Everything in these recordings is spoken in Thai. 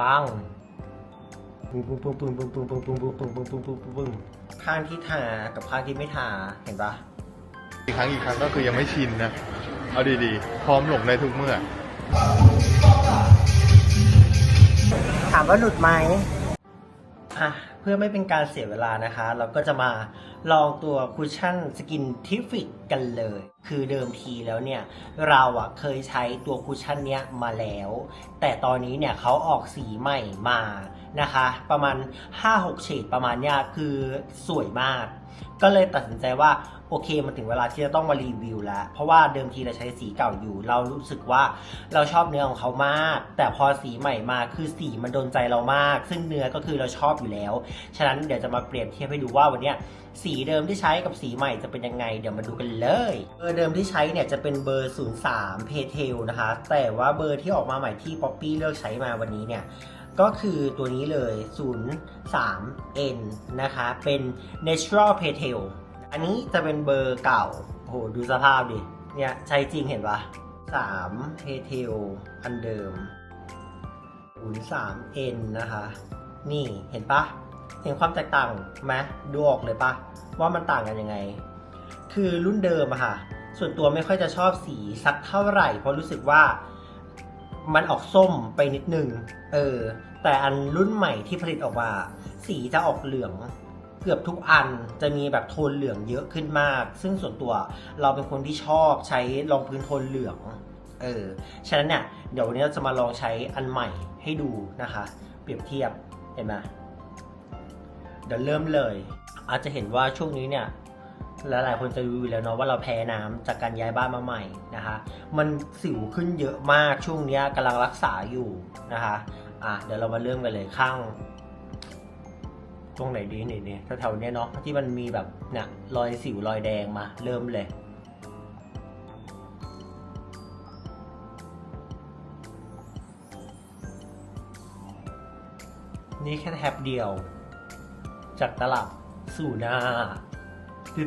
ปังปึ้งปึ้งปึ้งปึ้งปึ้งปึ้งปึ้งปึ้งปึ้งปึ้งปึ้งปึ้งปึ้งปึ้งปึ้งข้างที่ทากับข้างที่ไม่ทาเห็นปะอีกครั้งอีกครั้งก็คือยังไม่ชินนะ เอาดีๆ พร้อมหลงได้ทุกเมื่อ ถามว่าหลุดไหมอะ พื่อไม่เป็นการเสียเวลานะคะ เราก็จะมาลองตัวคุชชั่นสกินทิฟิกกันเลย คือเดิมทีแล้วเนี่ย เราอะเคยใช้ตัวคุชชั่นเนี้ยมาแล้ว แต่ตอนนี้เนี่ยเขาออกสีใหม่มานะคะ ประมาณ 5-6 เฉดประมาณเนี้ยคือสวยมาก ก็เลยตัดสินใจว่าโอเคมันถึงเวลาที่จะต้องมารีวิวแล้ว เพราะว่าเดิมทีเราใช้สีเก่าอยู่ เรารู้สึกว่าเราชอบเนื้อของเขามาก แต่พอสีใหม่มาคือสีมันโดนใจเรามาก ซึ่งเนื้อก็คือเราชอบอยู่แล้ว ฉะนั้นเดี๋ยวจะมาเปรียบเทียบให้ดูว่าวันนี้สีเดิมที่ใช้กับสีใหม่จะเป็นยังไง เดี๋ยวมาดูกันเลยเบอร์เดิมที่ใช้เนี่ยจะเป็นเบอร์ 03 p a t e l นะคะ แต่ว่าเบอร์ที่ออกมาใหม่ที่ Poppy เลือกใช้มาวันนี้เนี่ย ก็คือตัวนี้เลย 03N นะคะ เป็น Natural p a t e l อันนี้จะเป็นเบอร์เก่า โห ดูสภาพดิ เนี่ย ใช้จริงเห็นปะ3 p a t e l อันเดิม 03N นะคะ นี่เห็นปะเห็นความแตกต่างไหมดูออกเลยปะว่ามันต่างกันยังไง คือรุ่นเดิมอะค่ะ ส่วนตัวไม่ค่อยจะชอบสีสักเท่าไหร่ เพราะรู้สึกว่า มันออกส้มไปนิดนึง เออ แต่อันรุ่นใหม่ที่ผลิตออกมา สีจะออกเหลืองเกือบทุกอันจะมีแบบโทนเหลืองเยอะขึ้นมาก ซึ่งส่วนตัวเราเป็นคนที่ชอบใช้รองพื้นโทนเหลือง เออ ฉะนั้นเนี่ยเดี๋ยววันนี้เราจะมาลองใช้อันใหม่ให้ดูนะคะ เปรียบเทียบ เห็นไหมเดี๋ยวเริ่มเลย อาจจะเห็นว่าช่วงนี้เนี่ย หลายๆคนจะรู้อยู่แล้วเนาะว่าเราแพ้น้ำจากการย้ายบ้านมาใหม่นะคะ มันสิวขึ้นเยอะมากช่วงนี้ยกำลังรักษาอยู่นะคะอะเดี๋ยวเรามาเริ่มกันเลยข้าง ตรงไหนดีนี่เนี่ยแถวๆเนี้ยเนาะที่มันมีแบบเนี่ยรอยสิวรอยแดงมา เริ่มเลยนี่แค่แท็บเดียว จากตลับสู่หน้า ดู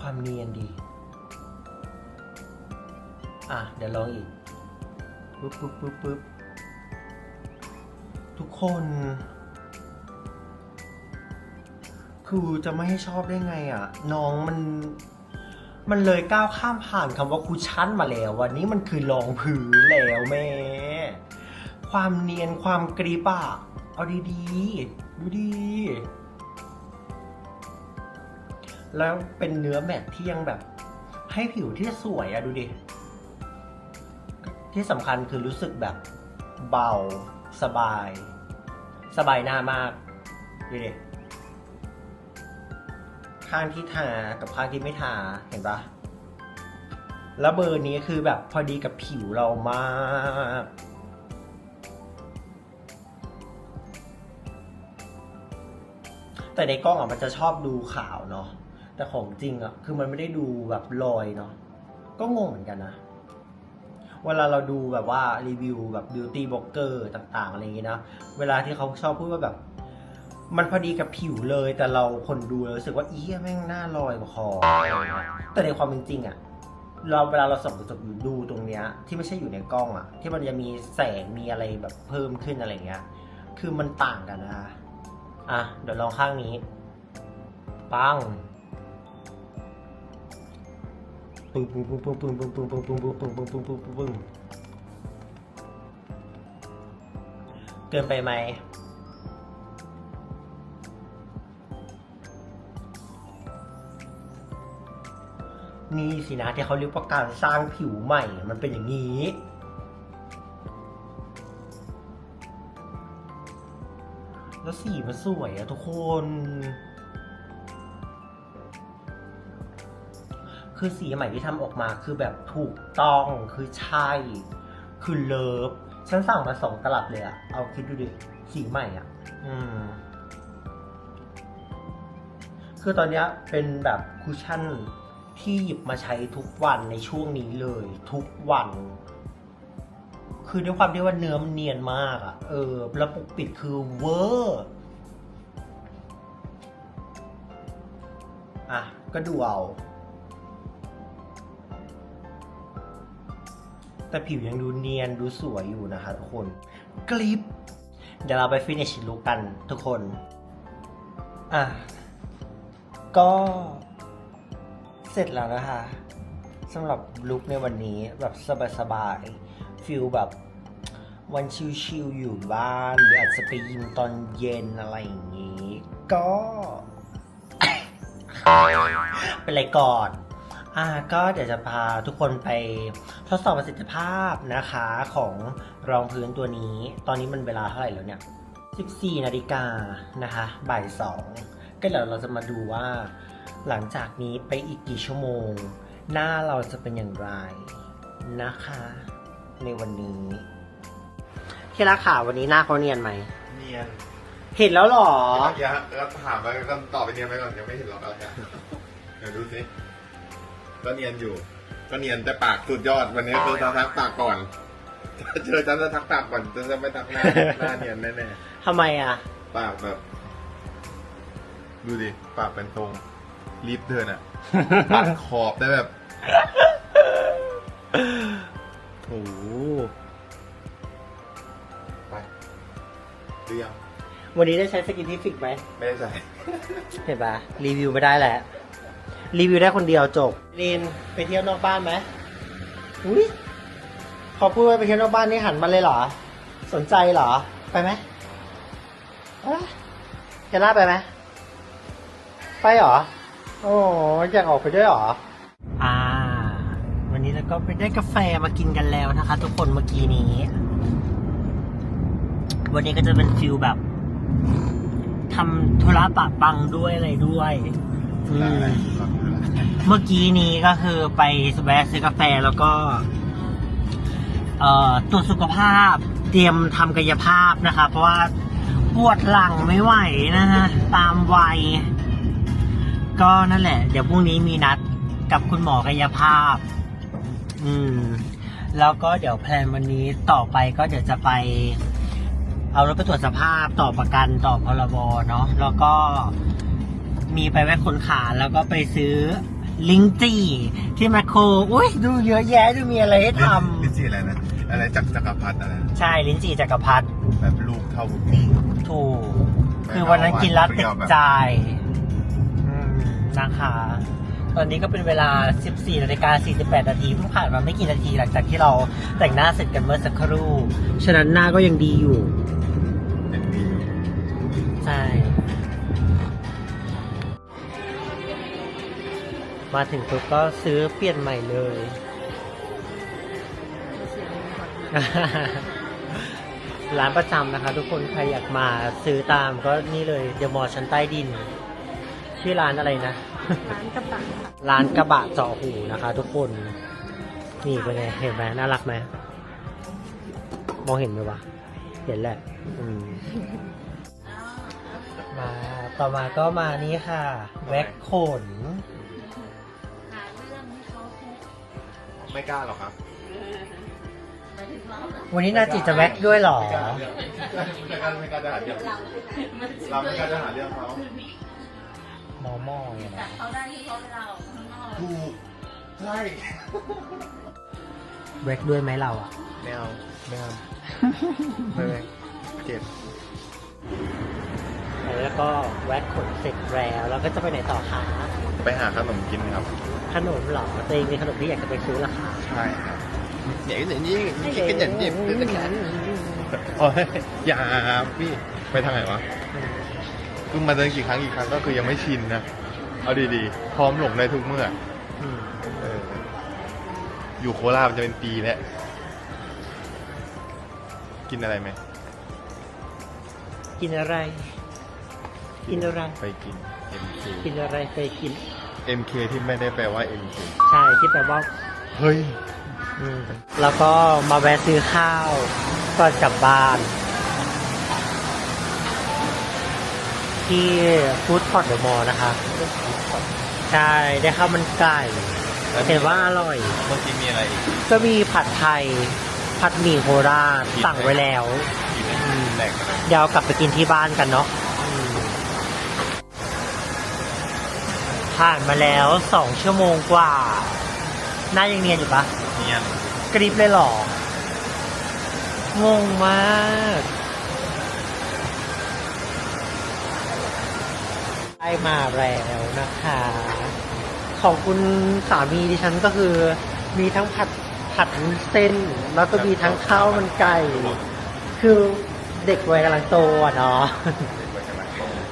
ความเนียนดี อะ เดี๋ยวลองอีกปึ๊บปึ๊บปึ๊บปึ๊บทุกคน คือจะไม่ให้ชอบได้ไงอะ น้องมัน มันเลยก้าวข้ามผ่านคำว่าคุชชั่นมาแล้ววันนี้มันคือรองพื้นแล้วแม่ ความเนียนความกรีบอะเอาดีๆ ดูดี แล้วเป็นเนื้อแมทที่ยังแบบ ให้ผิวที่สวยอะดูดิ ที่สำคัญคือรู้สึกแบบเบาสบาย สบายหน้ามาก ดูดิ ข้างที่ทากับข้างที่ไม่ทาเห็นปะแล้วเบอร์นี้คือแบบพอดีกับผิวเรามากแต่ในกล้องอะมันจะชอบดูขาวเนาะแต่ของจริงอะคือมันไม่ได้ดูแบบลอยเนาะก็งงเหมือนกันนะ เวลาเราดูแบบว่ารีวิวแบบบิวตี้บล็อกเกอร์ต่าง ๆ อะไรอย่างงี้นะ เวลาที่เขาชอบพูดว่าแบบ มันพอดีกับผิวเลยแต่เราคนดูเรารู้สึกว่าอีแม่งหน้าลอยกว่าคอแต่ในความเป็นจริงอะเราเวลาเราส่องกระจกอยู่ดูตรงเนี้ย ที่ไม่ใช่อยู่ในกล้องอะที่มันจะมีแสงมีอะไรแบบเพิ่มขึ้นอะไรเงี้ย คือมันต่างกันนะคะอะเดี๋ยวลองข้างนี้ ปังปึ้งปึ้งปึ้งปึ้งปึ้งปึ้งปึ้งปึ้งปึ้งปึ้งปึ้งปึ้งปึ้งปึ้งปึ้งเกินไปไหม นี่สินะที่เขาเรียกว่าการสร้างผิวใหม่ มันเป็นอย่างนี้ แล้วสีมันสวยอะทุกคน คือสีใหม่ที่ทำออกมาคือแบบถูกต้อง คือใช่ คือเลิฟ ฉันสั่งมาสองตลับเลยอะเอาคิดดูดิ สีใหม่อะอืมคือตอนนี้เป็นแบบคุชชั่น ที่หยิบมาใช้ทุกวันในช่วงนี้เลย ทุกวัน คือด้วยความที่ว่าเนื้อมันเนียนมากอะเออแล้วปกปิดคือเวอร์อะ ก็ดูเอา แต่ผิวยังดูเนียนดูสวยอยู่นะคะทุกคน กลิป เดี๋ยวเราไปฟินิชลุกกันทุกคน อะ ก็ เสร็จแล้วนะคะสำหรับลุคในวันนี้แบบสบายๆฟิลแบบวันชิลๆอยู่บ้าน หรืออาจจะไปยิมตอนเย็นอะไรอย่างนี้ ก็เป็นไรก่อนอ่าก็เดี๋ยวจะพาทุกคนไปทดสอบประสิทธิภาพนะคะของรองพื้นตัวนี้ ตอนนี้มันเวลาเท่าไหร่แล้วเนี่ย 14 นาฬิกานะคะ บ่ายสองก็เดี๋ยวเราจะมาดูว่า หลังจากนี้ไปอีกกี่ชั่วโมง หน้าเราจะเป็นอย่างไรนะคะ ในวันนี้ที่รักข่าววันนี้หน้าเขาเนียนไหม เนียนเห็นแล้วเหรอเดี๋ยวแล้วถามไปก็ตอบไปเนียนไปก่อนยังไม่เห็นหรอกอะไรอะเดี๋ยวดูสิก็เนียนอยู่ ก็เนียนแต่ปากสุดยอดวันนี้คือจะทักปากก่อนเจอฉันจะทักปากก่อนจะจะไม่ทักหน้าหน้าเนียนแน่ทำไมอะๆปากแบบ ดูดิ ปากเป็นทรง ลิฟต์เดินอะตัดขอบได้แบบโอ้โหไปเรียงวันนี้ได้ใช้สกินทิฟิกไหม ไม่ได้ใส่เห็นปะรีวิวไม่ได้แหละ รีวิวได้คนเดียวจบลีนไปเที่ยวนอกบ้านไหมอุ้ยพอพูดว่าไปเที่ยวนอกบ้านนี่หันมาเลยเหรอ สนใจเหรอ ไปไหมเอ๊ะจะน่าไปไหม ไปเหรอ โอ้อยากออกไปด้วยเหรอ อ่า วันนี้เราก็ไปได้กาแฟมากินกันแล้วนะคะ ทุกคนเมื่อกี้นี้ วันนี้ก็จะเป็นฟิลแบบทำธุระปะปังด้วยอะไรด้วยอืมเมื่อกี้นี้ก็คือไปแวะซื้อกาแฟแล้วก็ เอ่อตรวจสุขภาพ เตรียมทำกายภาพนะคะ เพราะว่าปวดหลังไม่ไหวนะฮะตามวัย ก็นั่นแหละ เดี๋ยวพรุ่งนี้มีนัดกับคุณหมอกายภาพ อืม แล้วก็เดี๋ยวแพลนวันนี้ต่อไปก็เดี๋ยวจะไป เอารถไปตรวจสภาพต่อประกันต่อพรบเนาะแล้วก็มีไปแวะคนขาแล้วก็ไปซื้อลิงจี้ที่แมคโครอุ้ยดูเยอะแยะดูมีอะไรให้ทลิ้นจี่อะไรนะ อะไรจักรจักรพรรดิอะไรนะำใช่ลิ้นจี่จักรพรรดิแบบลูกเท่าบุกนี่ถูก คือวันนั้นกินแล้วติดใจอืม นะคะ ตอนนี้ก็เป็นเวลา 14นาฬิกา48 นาทีเพิ่งผ่านมาไม่กี่นาทีหลังจากที่เราแต่งหน้าเสร็จกันเมื่อสักครู่ ฉะนั้นหน้าก็ยังดีอยู่ ใช่ มาถึงปุ๊บก็ซื้อเปลี่ยนใหม่เลยร้านประจำนะคะ ทุกคนใครอยากมาซื้อตามก็นี่เลยเดอะมอลล์ชั้นใต้ดิน ชื่อร้านอะไรนะ ร้านกระบะร้านกระบะเจาะหูนะคะ ทุกคน นี่เป็นไงเห็นไหมน่ารักไหมมองเห็นไหมวะ เห็นแหละ อืม มาต่อมาก็มานี่ค่ะ แว็กขน หาเรื่องให้เขาแค่ไม่กล้าหรอกครับไปถึงเราวันนี้นาจิจะแว็กด้วยเหรอไม่กล้าหาเรื่องไม่กล้าไม่กล้าจะหาเรื่องเราไม่กล้าจะหาเรื่องเขา มอมอเนี่ยแต่นะเขาได้ที่เขาเวลาออกข้างนอกถูกใช่แว็กด้วยไหมเราอะ ไม่เอาไม่เอาไม่แม่งเจ็บแล้วก็แว็กขนเสร็จแล้วแล้วก็จะไปไหนต่อคะไปหาขนมกินครับ ขนมเหรอตัวเองมีขนมที่อยากจะไปซื้อราคาใช่ครับเดี๋ยวอย่างนี้กินกันอย่างนี้โอ้ยอย่าพี่ไปทางไหนวะ เพิ่งมาเดินกี่ครั้งกี่ครั้งก็คือยังไม่ชินนะ เอาดีๆ พร้อมหลงได้ทุกเมื่ออืมเอออยู่โคราชมันจะเป็นปีแล้วกินอะไรไหม กินอะไร กินอะไร ไปกิน MK กินอะไรไปกิน MK ที่ไม่ได้แปลว่า MK ใช่ที่แปลว่าเฮ้ยอืมแล้วก็มาแวะซื้อข้าวก่อนกลับบ้าน ที่ฟู้ดคอร์ทเดอะมอลล์นะคะ ใช่ ได้ข้าวมันไก่แล้วมีเห็นว่าอร่อย เมื่อกี้มีอะไรอีกก็มีผัดไทย ผัดหมี่โคราชกินไหมสั่งไว้แล้ว กินอะไรแหลกอะไรเดี๋ยวเอากลับไปกินที่บ้านกันเนาะอืมผ่านมาแล้วสองชั่วโมงกว่า หน้ายังเนียนอยู่ปะ เนียนกริปเลยเหรอ งงมาก ได้มาแล้วนะคะ ของคุณสามีดิฉันก็คือ มีทั้งผัดผัดวุ้นเส้น แล้วก็มีทั้งข้าวมันไก่ คือเด็กวัยกำลังโตอะเนาะ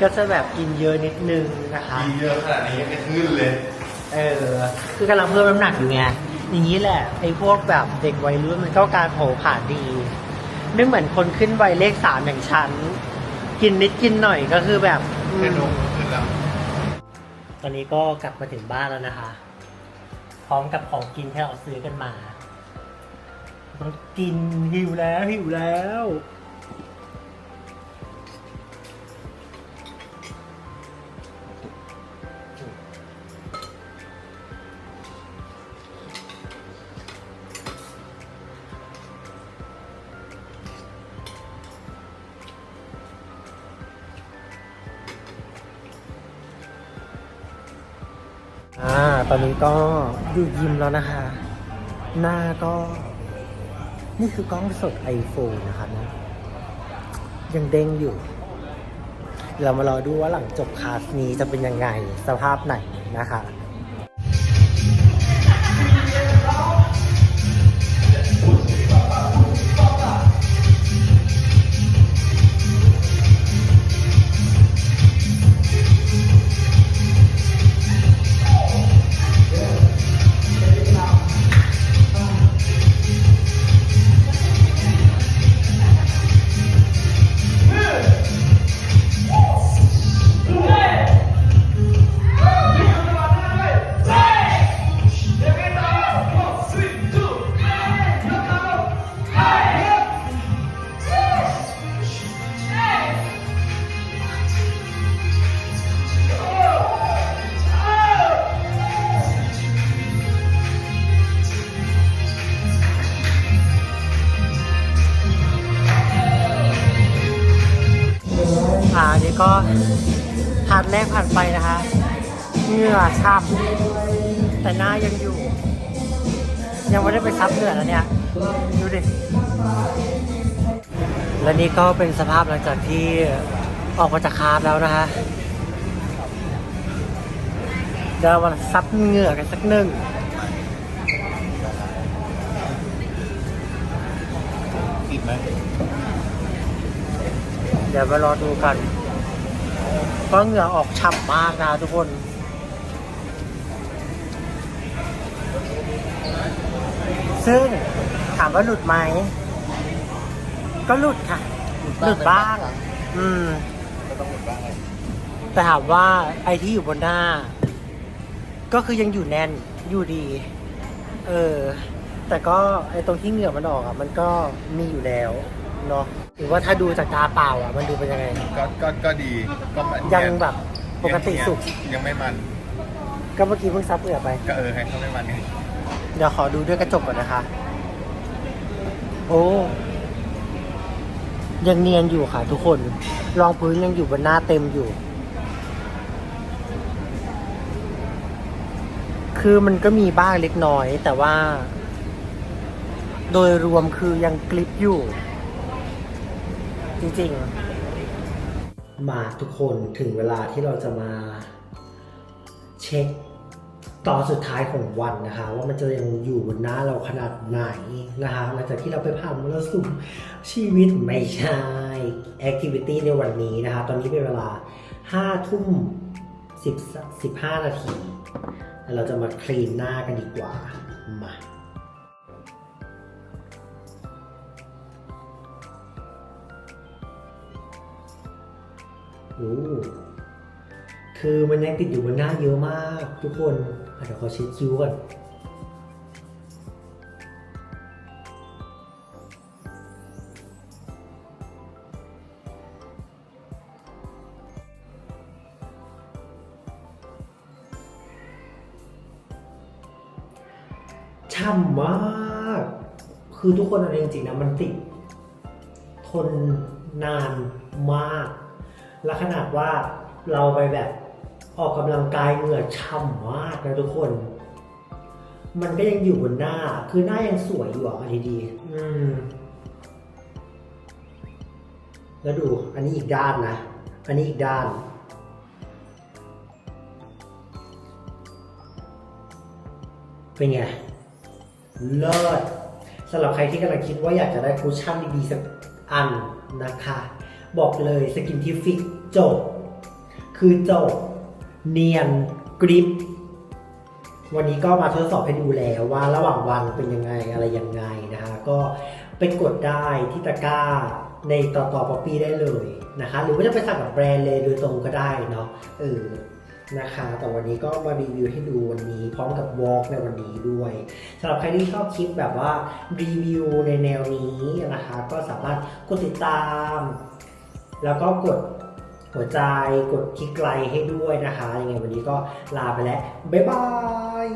ก็จะแบบกินเยอะนิดนึงนะคะกินเยอะขนาดนี้ยังไม่ขึ้นเลย เออ คือกำลังเพิ่มน้ำหนักอยู่ไงอย่างนี้แหละไอ้พวกแบบเด็กวัยรุ่นมันก็การเผาผลาญดีไม่เหมือนคนขึ้นวัยเลขสามอย่างฉัน กินนิดกินหน่อยก็คือแบบอืมแค่นมขึ้นแล้ว ตอนนี้ก็กลับมาถึงบ้านแล้วนะคะ พร้อมกับของกินที่เราซื้อกันมา ต้องกินหิวแล้วหิวแล้ว อ่าตอนนี้ก็อยู่ยิมแล้วนะคะ หน้าก็ นี่คือกล้องสดไอโฟนนะคะนะยังเด้งอยู่ เรามารอดูว่าหลังจบคลาสนี้จะเป็นยังไง สภาพไหนนะคะ อยู่ ยังไม่ได้ไปซับเหงื่อแล้วเนี่ย ดูดิ และนี่ก็เป็นสภาพหลังจากที่ออกมาจากคาร์บแล้วนะคะเดี๋ยวมาซับเหงื่อกันสักหนึ่งติดไหมเดี๋ยวมารอดูกันเพราะเหงื่อออกฉ่ำมากนะทุกคน ซึ่งถามว่าหลุดไหม ก็หลุดค่ะ หลุดบ้าง อืม ก็ต้องหมดบ้างเลยแต่ถามว่าไอที่อยู่บนหน้า ก็คือยังอยู่แน่นอยู่ดี เออ แต่ก็ไอตรงที่เหงื่อมันออกอะ มันก็มีอยู่แล้วเนาะหรือว่าถ้าดูจากตาเปล่าอะ มันดูเป็นยังไง ก็ก็ก็ดีก็มันยังแบบปกติสุข ยังไม่มัน ก็เมื่อกี้เพิ่งซับเหงื่อไป ก็เออให้เขาไม่มันไงเดี๋ยวขอดูด้วยกระจกก่อนนะคะ โอ้ยังเนียนอยู่ค่ะทุกคน รองพื้นยังอยู่บนหน้าเต็มอยู่ คือมันก็มีบ้างเล็กน้อย แต่ว่า โดยรวมคือยังกลิปอยู่ จริงๆ มาทุกคนถึงเวลาที่เราจะมาเช็คตอนสุดท้ายของวันนะคะ ว่ามันจะยังอยู่บนหน้าเราขนาดไหนนะคะหลังจากที่เราไปผ่านมรสุมชีวิตไม่ใช่แอคทิวิตี้ในวันนี้นะคะ ตอนนี้เป็นเวลา5ทุ่ม10 15 นาทีแล้วเราจะมาคลีนหน้ากันดีกว่ามาโอ้ คือมันยังติดอยู่บนหน้าเยอะมากทุกคนอ่เดี๋ยวขอเช็ดคิ้วก่อนช่ำมาก คือทุกคนเอาจริงๆนะมันติด ทนนานมาก และขนาดว่าเราไปแบบ ออกกำลังกายเหงื่อช่ำมากนะทุกคน มันก็ยังอยู่บนหน้า คือหน้ายังสวยอยู่อะดีๆอืมแล้วดู อันนี้อีกด้านนะ อันนี้อีกด้าน เป็นไง เลิศสำหรับใครที่กำลังคิดว่าอยากจะได้คุชชั่นดีๆสักอันนะคะ บอกเลยสกินทิฟิกจบ คือจบ เนียนกริป วันนี้ก็มาทดสอบให้ดูแล้วว่าระหว่างวันเป็นยังไงอะไรยังไงนะคะก็ไปกดได้ที่ตะกร้าในต่อต่อป๊อปปี้ได้เลยนะคะ หรือว่าจะไปสั่งกับแบรนด์เลยโดยตรงก็ได้เนาะเออนะคะ แต่วันนี้ก็มารีวิวให้ดูวันนี้ พร้อมกับวอล์กในวันนี้ด้วยสำหรับใครที่ชอบคลิปแบบว่ารีวิวในแนวนี้นะคะ ก็สามารถกดติดตาม แล้วก็กด หัวใจกดคลิกไลค์ให้ด้วยนะคะยังไงวันนี้ก็ลาไปแล้ว บ๊ายบาย